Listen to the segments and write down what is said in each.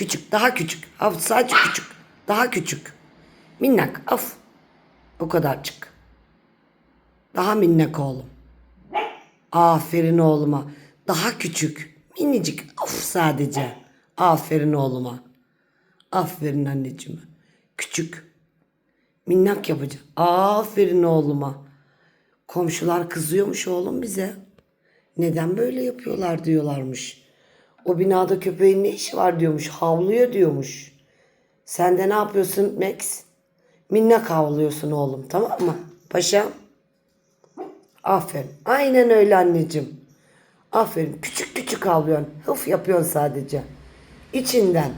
Küçük, daha küçük. Af sadece küçük. Daha küçük. Minnak, af. O kadarcık. Daha minnak oğlum. Aferin oğluma. Daha küçük. Minicik. Of sadece. Aferin oğluma. Aferin anneciğime. Küçük. Minnak yapacağım. Aferin oğluma. Komşular kızıyormuş oğlum bize. Neden böyle yapıyorlar diyorlarmış. O binada köpeğin ne işi var diyormuş. Havlıyor diyormuş. Sen de ne yapıyorsun Max? Minnak havlıyorsun oğlum tamam mı? Paşam. Aferin. Aynen öyle anneciğim. Aferin. Küçük küçük havlıyorsun. Hıf yapıyorsun sadece. İçinden.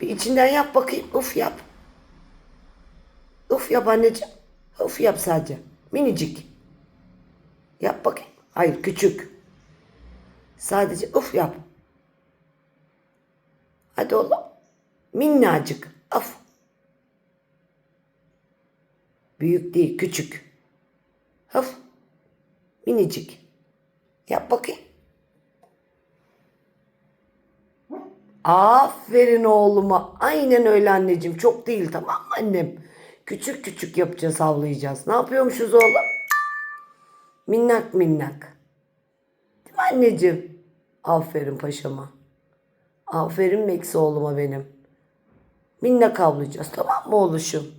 Bir içinden yap bakayım. Uf yap. Uf yap anneciğim. Uf yap sadece. Minicik. Yap bakayım. Hayır küçük. Sadece uf yap. Hadi oğlum. Minnacık. Af. Büyük değil küçük. Hıf. Minicik. Yap bakayım. Aferin oğluma. Aynen öyle anneciğim. Çok değil tamam mı annem? Küçük küçük yapacağız, havlayacağız. Ne yapıyormuşuz oğlum? Minnak minnak. Değil mi anneciğim? Aferin paşama. Aferin Max oğluma benim. Minnak havlayacağız tamam mı oğluşum?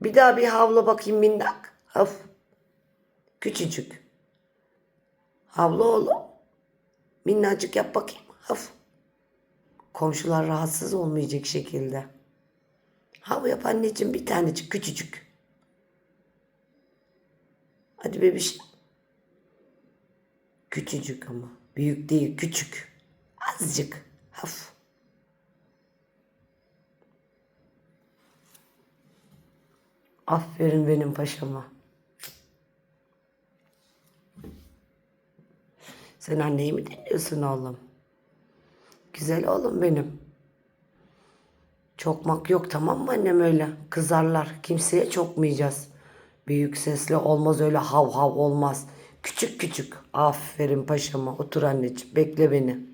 Bir daha bir havla bakayım minnak. Haf. Küçücük. Havla oğlum. Minnacık yap bakayım. Haf. Komşular rahatsız olmayacak şekilde. Hav yap anneciğim bir tanecik küçücük. Hadi bebiş. Küçücük ama. Büyük değil küçük. Azıcık. Haf. Aferin benim paşama. Sen anneyi mi dinliyorsun oğlum? Güzel oğlum benim. Çokmak yok tamam mı annem öyle? Kızarlar. Kimseye çokmayacağız. Büyük sesle olmaz öyle hav hav olmaz. Küçük küçük. Aferin paşama. Otur anneciğim. Bekle beni.